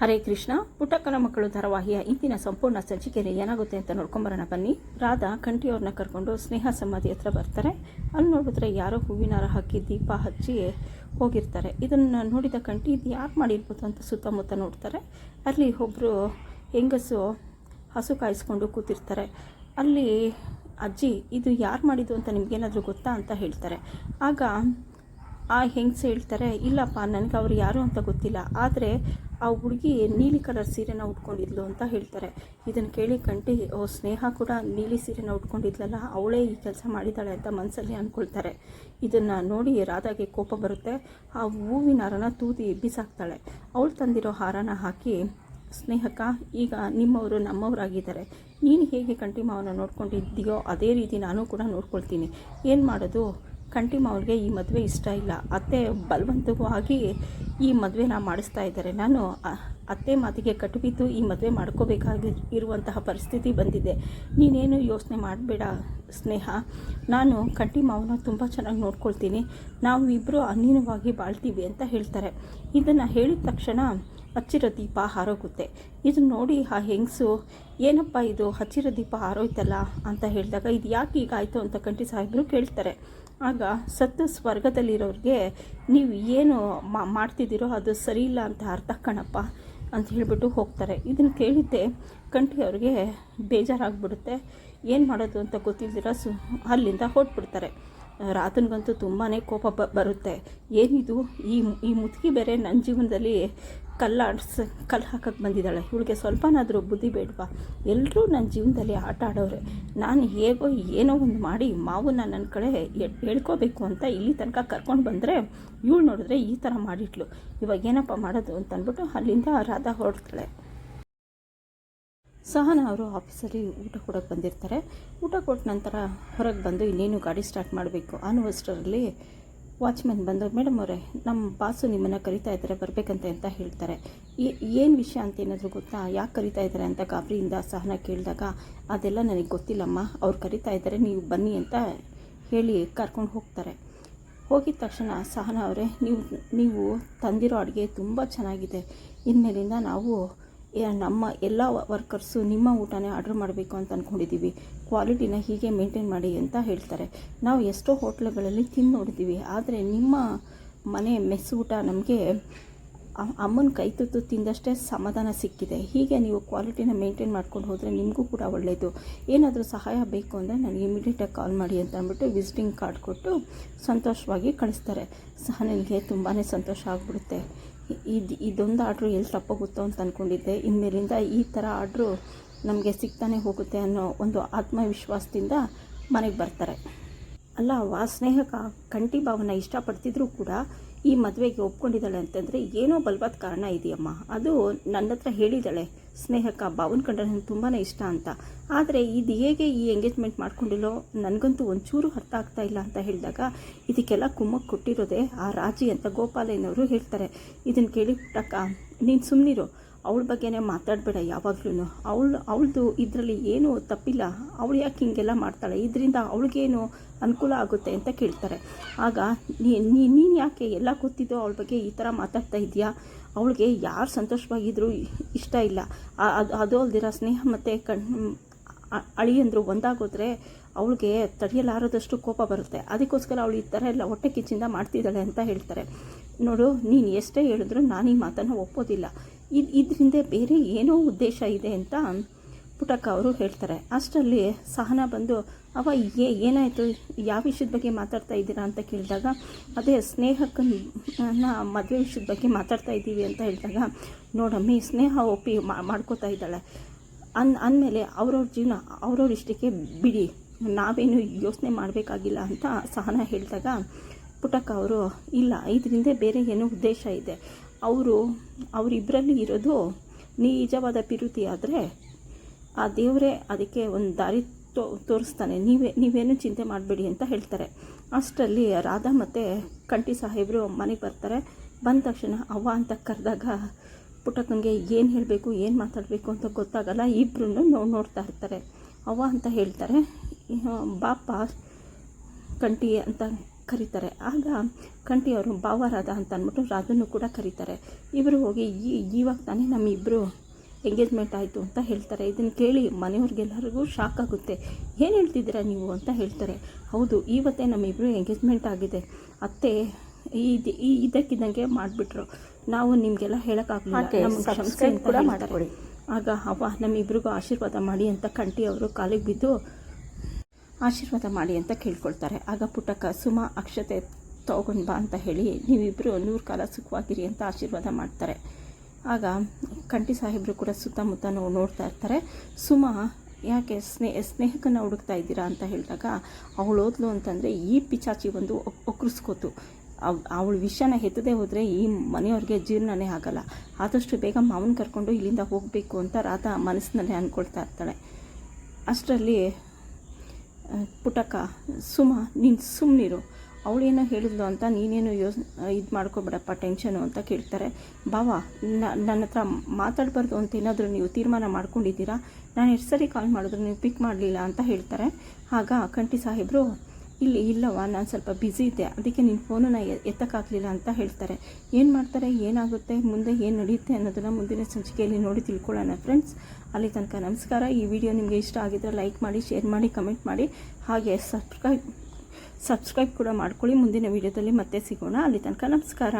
ಹರೇ ಕೃಷ್ಣ. ಪುಟ್ಟಕ್ಕನ ಮಕ್ಕಳು ಧಾರಾವಾಹಿಯ ಇಂದಿನ ಸಂಪೂರ್ಣ ಸಂಚಿಕೆಯಲ್ಲಿ ಏನಾಗುತ್ತೆ ಅಂತ ನೋಡ್ಕೊಂಬರೋಣ ಬನ್ನಿ. ರಾಧಾ ಕಂಠಿಯವ್ರನ್ನ ಕರ್ಕೊಂಡು ಸ್ನೇಹ ಸಮಾಧಿ ಹತ್ರ ಬರ್ತಾರೆ. ಅಲ್ಲಿ ನೋಡಿದ್ರೆ ಯಾರೋ ಹೂವಿನ ಹಾರ ಹಾಕಿ ದೀಪ ಹಚ್ಚಿ ಹೋಗಿರ್ತಾರೆ. ಇದನ್ನು ನೋಡಿದ ಕಂಠಿ, ಇದು ಯಾರು ಮಾಡಿರ್ಬೋದು ಅಂತ ಸುತ್ತಮುತ್ತ ನೋಡ್ತಾರೆ. ಅಲ್ಲಿ ಒಬ್ಬರು ಹೆಂಗಸು ಹಸು ಕಾಯಿಸ್ಕೊಂಡು ಕೂತಿರ್ತಾರೆ. ಅಲ್ಲಿ ಅಜ್ಜಿ, ಇದು ಯಾರು ಮಾಡಿದ್ದು ಅಂತ ನಿಮಗೇನಾದರೂ ಗೊತ್ತಾ ಅಂತ ಹೇಳ್ತಾರೆ. ಆಗ ಆ ಹೆಂಗಸು ಹೇಳ್ತಾರೆ, ಇಲ್ಲಪ್ಪ, ನನಗೆ ಅವ್ರು ಯಾರು ಅಂತ ಗೊತ್ತಿಲ್ಲ. ಆದರೆ ಆ ಹುಡುಗಿ ನೀಲಿ ಕಲರ್ ಸೀರೆನ ಉಟ್ಕೊಂಡಿದ್ಲು ಅಂತ ಹೇಳ್ತಾರೆ. ಇದನ್ನು ಕೇಳಿ ಕಂಟಿ, ಓ, ಸ್ನೇಹ ಕೂಡ ನೀಲಿ ಸೀರೆನ ಉಟ್ಕೊಂಡಿದ್ಲಲ್ಲ, ಅವಳೇ ಈ ಕೆಲಸ ಮಾಡಿದ್ದಾಳೆ ಅಂತ ಮನಸ್ಸಲ್ಲಿ ಅಂದ್ಕೊಳ್ತಾರೆ ಇದನ್ನು ನೋಡಿ ರಾಧಾಗೆ ಕೋಪ ಬರುತ್ತೆ. ಆ ಹೂವಿನ ಹಾರನ ತೂತಿ ಬಿಸಾಕ್ತಾಳೆ. ಅವಳು ತಂದಿರೋ ಹಾರನ ಹಾಕಿ ಸ್ನೇಹಕ ಈಗ ನಿಮ್ಮವರು ನಮ್ಮವರಾಗಿದ್ದಾರೆ. ನೀನು ಹೇಗೆ ಕಂಟಿ ಮಾವನ ನೋಡ್ಕೊಂಡಿದ್ದೀಯೋ, ಅದೇ ರೀತಿ ನಾನು ಕೂಡ ನೋಡ್ಕೊಳ್ತೀನಿ. ಏನು ಮಾಡೋದು? ಕಂಟಿ ಅವ್ರಿಗೆ ಈ ಮದುವೆ ಇಷ್ಟ ಇಲ್ಲ. ಅತ್ತೆ ಬಲವಂತವಾಗಿ ಈ ಮದುವೆನ ಮಾಡಿಸ್ತಾ ಇದ್ದಾರೆ. ನಾನು ಅತ್ತೆ ಮಾತಿಗೆ ಕಟ್ಬಿದ್ದು ಈ ಮದುವೆ ಮಾಡ್ಕೋಬೇಕಾಗಿ ಇರುವಂತಹ ಪರಿಸ್ಥಿತಿ ಬಂದಿದೆ. ನೀನೇನು ಯೋಚನೆ ಮಾಡಬೇಡ ಸ್ನೇಹ. ನಾನು ಕಂಟಿ ಮಾವನ ತುಂಬ ಚೆನ್ನಾಗಿ ನೋಡ್ಕೊಳ್ತೀನಿ. ನಾವು ಇಬ್ಬರು ಅನ್ಯೂನವಾಗಿ ಬಾಳ್ತೀವಿ ಅಂತ ಹೇಳ್ತಾರೆ. ಇದನ್ನು ಹೇಳಿದ ತಕ್ಷಣ ಹಚ್ಚಿರೋ ದೀಪ ಹಾರೋಗುತ್ತೆ. ಇದು ನೋಡಿ ಆ ಹೆಂಗಸು, ಏನಪ್ಪ ಇದು? ಹಚ್ಚಿರೋ ದೀಪ ಹಾರೋಯ್ತಲ್ಲ? ಅಂತ ಹೇಳಿದಾಗ ಇದು ಯಾಕೆ ಈಗ ಆಯಿತು ಅಂತ ಕಂಟಿ ಸಾಹೇಬರು ಕೇಳ್ತಾರೆ. ಆಗ ಸತ್ತು ಸ್ವರ್ಗದಲ್ಲಿರೋರಿಗೆ ನೀವು ಏನು ಮಾಡ್ತಿದ್ದೀರೋ ಅದು ಸರಿ ಇಲ್ಲ ಅಂತ ಅರ್ಥ ಕಣಪ್ಪ ಅಂತ ಹೇಳಿಬಿಟ್ಟು ಹೋಗ್ತಾರೆ. ಇದನ್ನು ಕೇಳಿದ್ದೆ ಕಂಠಿ ಅವ್ರಿಗೆ ಬೇಜಾರಾಗ್ಬಿಡುತ್ತೆ. ಏನು ಮಾಡೋದು ಅಂತ ಗೊತ್ತಿದ್ದೀರ ಸು ಅಲ್ಲಿಂದ ಹೊರಟ್ಬಿಡ್ತಾರೆ. ರಾತನಿಗಂತೂ ತುಂಬಾ ಕೋಪ ಬರುತ್ತೆ. ಏನಿದು? ಈ ಈ ಮುದುಕಿ ಬೇರೆ ನನ್ನ ಜೀವನದಲ್ಲಿ ಕಲ್ಲಾಡ್ಸ್ ಕಲ್ಲು ಹಾಕಕ್ಕೆ ಬಂದಿದ್ದಾಳೆ. ಇವಳಿಗೆ ಸ್ವಲ್ಪನಾದರೂ ಬುದ್ಧಿ ಬೇಡವಾ? ಎಲ್ಲರೂ ನನ್ನ ಜೀವನದಲ್ಲಿ ಆಟ ಆಡೋರೆ. ನಾನು ಹೇಗೋ ಏನೋ ಒಂದು ಮಾಡಿ ಮಾವನ್ನ ನನ್ನ ಕಡೆ ಹೇಳ್ಕೋಬೇಕು ಅಂತ ಇಲ್ಲಿ ತನಕ ಕರ್ಕೊಂಡು ಬಂದರೆ ಇವಳು ನೋಡಿದ್ರೆ ಈ ಥರ ಮಾಡಿಟ್ಲು. ಇವಾಗ ಏನಪ್ಪ ಮಾಡೋದು? ಅಂತ ಅಂದ್ಬಿಟ್ಟು ಅಲ್ಲಿಂದ ರಾಧಾ ಹೊರಡ್ತಾಳೆ. ಸಹನ ಅವರು ಆಫೀಸಲ್ಲಿ ಊಟ ಕೊಡೋಕೆ ಬಂದಿರ್ತಾರೆ. ಊಟ ಕೊಟ್ಟ ನಂತರ ಹೊರಗೆ ಬಂದು ಇನ್ನೇನು ಗಾಡಿ ಸ್ಟಾರ್ಟ್ ಮಾಡಬೇಕು ಅನ್ನುವಷ್ಟರಲ್ಲಿ ವಾಚ್ಮೆನ್ ಬಂದು ಮೇಡಮ್ ಅವರೇ ನಮ್ಮ ಬಾಸು ನಿಮ್ಮನ್ನು ಕರಿತಾ ಇದ್ದಾರೆ ಬರಬೇಕಂತೆ ಅಂತ ಹೇಳ್ತಾರೆ. ಏನು ವಿಷಯ ಅಂತ ಏನಾದರೂ ಗೊತ್ತಾ? ಯಾಕೆ ಕರಿತಾ ಇದ್ದಾರೆ ಅಂತ ಗಾಬರಿಯಿಂದ ಸಹನ ಕೇಳಿದಾಗ, ಅದೆಲ್ಲ ನನಗೆ ಗೊತ್ತಿಲ್ಲಮ್ಮ. ಅವ್ರು ಕರಿತಾ ಇದ್ದಾರೆ ನೀವು ಬನ್ನಿ ಅಂತ ಹೇಳಿ ಕರ್ಕೊಂಡು ಹೋಗ್ತಾರೆ. ಹೋಗಿದ ತಕ್ಷಣ ಸಹನ ಅವರೇ, ನೀವು ನೀವು ತಂದಿರೋ ಅಡುಗೆ ತುಂಬ ಚೆನ್ನಾಗಿದೆ. ಇನ್ಮೇಲಿಂದ ನಾವು ನಮ್ಮ ಎಲ್ಲ ವರ್ಕರ್ಸು ನಿಮ್ಮ ಊಟನೇ ಆರ್ಡ್ರ್ ಮಾಡಬೇಕು ಅಂತ ಅಂದ್ಕೊಂಡಿದ್ದೀವಿ ಕ್ವಾಲಿಟಿನ ಹೀಗೆ ಮೇಂಟೈನ್ ಮಾಡಿ ಅಂತ ಹೇಳ್ತಾರೆ. ನಾವು ಎಷ್ಟೋ ಹೋಟ್ಲುಗಳಲ್ಲಿ ತಿಂದು ನೋಡಿದ್ದೀವಿ ಆದರೆ ನಿಮ್ಮ ಮನೆ ಮೆಸ್ ಊಟ ನಮಗೆ ಅಮ್ಮನ ಕೈ ತುತ್ತು ತಿಂದಷ್ಟೇ ಸಮಾಧಾನ ಸಿಕ್ಕಿದೆ. ಹೀಗೆ ನೀವು ಕ್ವಾಲಿಟಿನ ಮೇಂಟೈನ್ ಮಾಡ್ಕೊಂಡು ಹೋದರೆ ನಿಮಗೂ ಕೂಡ ಒಳ್ಳೆಯದು ಏನಾದರೂ ಸಹಾಯ ಬೇಕು ಅಂದರೆ ನನಗೆ ಇಮಿಡಿಯೇಟಾಗಿ ಕಾಲ್ ಮಾಡಿ ಅಂತ ಅಂದ್ಬಿಟ್ಟು ವಿಸಿಟಿಂಗ್ ಕಾರ್ಡ್ ಕೊಟ್ಟು ಸಂತೋಷವಾಗಿ ಕಳಿಸ್ತಾರೆ. ಸಹ ನನಗೆ ತುಂಬಾ ಸಂತೋಷ ಆಗಿಬಿಡುತ್ತೆ. ಇದು ಇದೊಂದು ಆರ್ಡ್ರು ಎಲ್ಲಿ ತಪ್ಪೋಗುತ್ತೋ ಅಂತ ಅಂದ್ಕೊಂಡಿದ್ದೆ ಇನ್ಮೇಲಿಂದ ಈ ಥರ ಆರ್ಡ್ರು ನಮಗೆ ಸಿಗ್ತಾನೆ ಹೋಗುತ್ತೆ ಅನ್ನೋ ಒಂದು ಆತ್ಮವಿಶ್ವಾಸದಿಂದ ಮನೆಗೆ ಬರ್ತಾರೆ. ಅಲ್ಲ ವಾ ಸ್ನೇಹಕ ಕಂಠಿ ಭಾವನ ಇಷ್ಟಪಡ್ತಿದ್ರು ಕೂಡ ಈ ಮದುವೆಗೆ ಒಪ್ಕೊಂಡಿದ್ದಾಳೆ ಅಂತಂದರೆ ಏನೋ ಬಲವಾದ ಕಾರಣ ಇದೆಯಮ್ಮ. ಅದು ನನ್ನ ಹತ್ರ ಹೇಳಿದ್ದಾಳೆ. ಸ್ನೇಹಕ ಭಾವನ ಕಂಡ್ರೆ ನನಗೆ ತುಂಬಾ ಇಷ್ಟ ಅಂತ. ಆದರೆ ಇದು ಹೇಗೆ ಈ ಎಂಗೇಜ್ಮೆಂಟ್ ಮಾಡ್ಕೊಂಡಿಲ್ಲೋ ನನಗಂತೂ ಒಂಚೂರು ಅರ್ಥ ಆಗ್ತಾ ಇಲ್ಲ ಅಂತ ಹೇಳಿದಾಗ ಇದಕ್ಕೆಲ್ಲ ಕುಮ್ಮಕ್ಕೆ ಕೊಟ್ಟಿರೋದೆ ಆ ರಾಜಿ ಅಂತ ಗೋಪಾಲಯ್ಯನವರು ಹೇಳ್ತಾರೆ. ಇದನ್ನು ಕೇಳಿ ಪುಟ್ಟಕ್ಕ, ನೀನು ಸುಮ್ಮನಿರು ಅವಳ ಬಗ್ಗೆನೇ ಮಾತಾಡಬೇಡ ಯಾವಾಗ್ಲೂ ಅವಳು, ಅವಳದು ಇದರಲ್ಲಿ ಏನೂ ತಪ್ಪಿಲ್ಲ. ಅವಳು ಯಾಕೆ ಹಿಂಗೆಲ್ಲ ಮಾಡ್ತಾಳೆ? ಇದರಿಂದ ಅವಳಿಗೇನು ಅನುಕೂಲ ಆಗುತ್ತೆ ಅಂತ ಕೇಳ್ತಾರೆ. ಆಗ ನೀನು ಯಾಕೆ ಎಲ್ಲ ಗೊತ್ತಿದ್ದೋ ಅವಳ ಬಗ್ಗೆ ಈ ಥರ ಮಾತಾಡ್ತಾ ಇದೆಯಾ ಅವಳಿಗೆ ಯಾರು ಸಂತೋಷವಾಗಿದ್ದರೂ ಇಷ್ಟ ಇಲ್ಲ. ಅದು ಅದು ಅಲ್ದಿರೋ ಸ್ನೇಹ ಮತ್ತು ಕಣ್ ಅಳಿಯಂದರು ಒಂದಾಗೋದ್ರೆ ಅವಳಿಗೆ ತಡೆಯಲಾರದಷ್ಟು ಕೋಪ ಬರುತ್ತೆ. ಅದಕ್ಕೋಸ್ಕರ ಅವಳು ಈ ಥರ ಎಲ್ಲ ಹೊಟ್ಟೆ ಕಿಚ್ಚಿಂದ ಮಾಡ್ತಿದ್ದಾಳೆ ಅಂತ ಹೇಳ್ತಾರೆ. ನೋಡು, ನೀನು ಎಷ್ಟೇ ಹೇಳಿದ್ರು ನಾನು ಈ ಮಾತನ್ನು ಒಪ್ಪೋದಿಲ್ಲ. ಇದು ಇದರಿಂದ ಬೇರೆ ಏನೋ ಉದ್ದೇಶ ಇದೆ ಅಂತ ಪುಟಕ ಅವರು ಹೇಳ್ತಾರೆ. ಅಷ್ಟರಲ್ಲಿ ಸಹನ ಬಂದು ಅವ ಏ, ಏನಾಯಿತು? ಯಾವ ವಿಷಯದ ಬಗ್ಗೆ ಮಾತಾಡ್ತಾ ಇದ್ದೀರಾ? ಅಂತ ಕೇಳಿದಾಗ, ಅದೇ, ಸ್ನೇಹಕ್ಕನ್ನ ಮದುವೆ ವಿಷಯದ ಬಗ್ಗೆ ಮಾತಾಡ್ತಾ ಇದ್ದೀವಿ ಅಂತ ಹೇಳಿದಾಗ, ನೋಡಮ್ಮಿ, ಸ್ನೇಹ ಒಪ್ಪಿ ಮಾಡ್ಕೋತಾ ಇದ್ದಾಳೆ. ಅನ್, ಅಂದಮೇಲೆ ಅವ್ರವ್ರ ಜೀವನ, ಅವ್ರವ್ರ ಇಷ್ಟಕ್ಕೆ ಬಿಡಿ. ನಾವೇನು ಯೋಚನೆ ಮಾಡಬೇಕಾಗಿಲ್ಲ ಅಂತ ಸಹನ ಹೇಳಿದಾಗ ಪುಟಕ್ಕ ಅವರು ಇಲ್ಲ ಇದರಿಂದ ಬೇರೆ ಏನೋ ಉದ್ದೇಶ ಇದೆ. ಅವರು ಅವರಿಬ್ಬರಲ್ಲಿ ಇರೋದು ನಿಜವಾದ ಪಿರುತಿ ಆದರೆ ಆ ದೇವರೇ ಅದಕ್ಕೆ ಒಂದು ದಾರಿ ತೋ ತೋರಿಸ್ತಾನೆ. ನೀವೇ ನೀವೇನು ಚಿಂತೆ ಮಾಡಬೇಡಿ ಅಂತ ಹೇಳ್ತಾರೆ. ಅಷ್ಟರಲ್ಲಿ ರಾಧಾ ಮತ್ತು ಕಂಠಿ ಸಾಹೇಬರು ಮನೆಗೆ ಬರ್ತಾರೆ. ಬಂದ ತಕ್ಷಣ ಅವ್ವ ಅಂತ ಕರೆದಾಗ ಪುಟಕ್ಕನಿಗೆ ಏನು ಹೇಳಬೇಕು ಏನು ಮಾತಾಡಬೇಕು ಅಂತ ಗೊತ್ತಾಗಲ್ಲ. ಇಬ್ಬರೂ ನೋ ನೋಡ್ತಾ ಇರ್ತಾರೆ. ಅವ್ವ ಅಂತ ಹೇಳ್ತಾರೆ "ಇಹ, ಬಾಪ ಕಂಠಿ ಅಂತ ಕರೀತಾರೆ. ಆಗ ಕಂಠಿಯವರು ಅವರು ಭಾವ ರಾಧ ಅಂತ ಅಂದ್ಬಿಟ್ಟು ರಾಧನ್ನು ಕೂಡ ಕರೀತಾರೆ. ಇಬ್ಬರು ಹೋಗಿ ಈ ಇವಾಗ ತಾನೇ ನಮ್ಮಿಬ್ಬರು ಎಂಗೇಜ್ಮೆಂಟ್ ಆಯಿತು ಅಂತ ಹೇಳ್ತಾರೆ. ಇದನ್ನು ಕೇಳಿ ಮನೆಯವ್ರಿಗೆಲ್ಲರಿಗೂ ಶಾಕ್ ಆಗುತ್ತೆ. ಏನು ಹೇಳ್ತಿದ್ದೀರಾ ನೀವು? ಅಂತ ಹೇಳ್ತಾರೆ. ಹೌದು ಇವತ್ತೇ ನಮ್ಮಿಬ್ಬರು ಎಂಗೇಜ್ಮೆಂಟ್ ಆಗಿದೆ. ಅತ್ತೆ ಇದು ಈ ಇದಕ್ಕಿದ್ದಂಗೆ ಮಾಡಿಬಿಟ್ರು. ನಾವು ನಿಮಗೆಲ್ಲ ಹೇಳೋಕ್ಕಾಗಲ್ಲ ಅಂತ ಕೂಡ. ಮಾಡ್ಕೊಡಿ. ಆಗ ಅವ ನಮ್ಮಿಬ್ರಿಗೂ ಆಶೀರ್ವಾದ ಮಾಡಿ ಅಂತ ಕಂಠಿ ಅವರು ಕಾಲಿಗೆ ಬಿದ್ದು ಆಶೀರ್ವಾದ ಮಾಡಿ ಅಂತ ಕೇಳ್ಕೊಳ್ತಾರೆ. ಆಗ ಪುಟ್ಟಕ್ಕ, ಸುಮ, ಅಕ್ಷತೆ ತಗೊಂಡು ಬಾ ಅಂತ ಹೇಳಿ ನೀವಿಬ್ಬರು ನೂರು ಕಾಲ ಸುಖವಾಗಿರಿ ಅಂತ ಆಶೀರ್ವಾದ ಮಾಡ್ತಾರೆ. ಆಗ ಕಂಠಿ ಸಾಹೇಬರು ಕೂಡ ಸುತ್ತಮುತ್ತ ನೋಡ್ತಾ ಇರ್ತಾರೆ. ಸುಮ, ಯಾಕೆ ಸ್ನೇಹ ಸ್ನೇಹಕನ ಹುಡುಕ್ತಾ ಇದ್ದೀರಾ? ಅಂತ ಹೇಳಿದಾಗ, ಅವಳು ಓದ್ಲು ಅಂತಂದರೆ ಈ ಪಿಚಾಚಿ ಒಂದು ಒಕ್ಕರಿಸ್ಕೋತು ಅವ್, ಅವಳು ವಿಷಯನ ಹೆತ್ತದೇ ಹೋದರೆ ಈ ಮನೆಯವ್ರಿಗೆ ಜೀರ್ಣನೇ ಆಗಲ್ಲ. ಆದಷ್ಟು ಬೇಗ ಮಾವನ ಕರ್ಕೊಂಡು ಇಲ್ಲಿಂದ ಹೋಗಬೇಕು ಅಂತ ರಾಧಾ ಮನಸ್ಸಿನಲ್ಲಿ ಅಂದ್ಕೊಳ್ತಾ ಇರ್ತಾಳೆ. ಅಷ್ಟರಲ್ಲಿ ಪುಟಕ, ಸುಮ, ನೀನು ಸುಮ್ಮನಿರು ಅವಳೇನೋ ಹೇಳಿದ್ಲು ಅಂತ ನೀನೇನು ಯೋಸ್, ಇದು ಮಾಡ್ಕೊಬೇಡಪ್ಪ ಟೆನ್ಷನು ಅಂತ ಕೇಳ್ತಾರೆ. ಬಾವ ನನ್ನ ಹತ್ರ ಮಾತಾಡಬಾರ್ದು ಅಂತ ಏನಾದರೂ ನೀವು ತೀರ್ಮಾನ ಮಾಡ್ಕೊಂಡಿದ್ದೀರಾ? ನಾನು ಎಷ್ಟು ಸರಿ ಕಾಲ್ ಮಾಡಿದ್ರು, ನೀವು ಪಿಕ್ ಮಾಡಲಿಲ್ಲ ಅಂತ ಹೇಳ್ತಾರೆ. ಆಗ ಕಂಠಿ ಸಾಹೇಬರು ಇಲ್ಲಿ ಇಲ್ಲವ ನಾನು ಸ್ವಲ್ಪ ಬ್ಯುಸಿ ಇದ್ದೆ, ಅದಕ್ಕೆ ನಿನ್ನ ಫೋನನ್ನು ಎತ್ತಕ್ಕಾಗಲಿಲ್ಲ ಅಂತ ಹೇಳ್ತಾರೆ. ಏನು ಮಾಡ್ತಾರೆ, ಏನಾಗುತ್ತೆ, ಮುಂದೆ ಏನು ನಡೆಯುತ್ತೆ ಅನ್ನೋದನ್ನು ಮುಂದಿನ ಸಂಚಿಕೆಯಲ್ಲಿ ನೋಡಿ ತಿಳ್ಕೊಳ್ಳೋಣ ಫ್ರೆಂಡ್ಸ್ ಅಲ್ಲಿ ತನಕ ನಮಸ್ಕಾರ. ಈ ವಿಡಿಯೋ ನಿಮಗೆ ಇಷ್ಟ ಆಗಿದ್ರೆ ಲೈಕ್ ಮಾಡಿ ಶೇರ್ ಮಾಡಿ ಕಮೆಂಟ್ ಮಾಡಿ, ಹಾಗೆ ಸಬ್ಸ್ಕ್ರೈಬ್ ಸಬ್ಸ್ಕ್ರೈಬ್ ಕೂಡ ಮಾಡ್ಕೊಳ್ಳಿ. ಮುಂದಿನ ವಿಡಿಯೋದಲ್ಲಿ ಮತ್ತೆ ಸಿಗೋಣ. ಅಲ್ಲಿ ತನಕ ನಮಸ್ಕಾರ.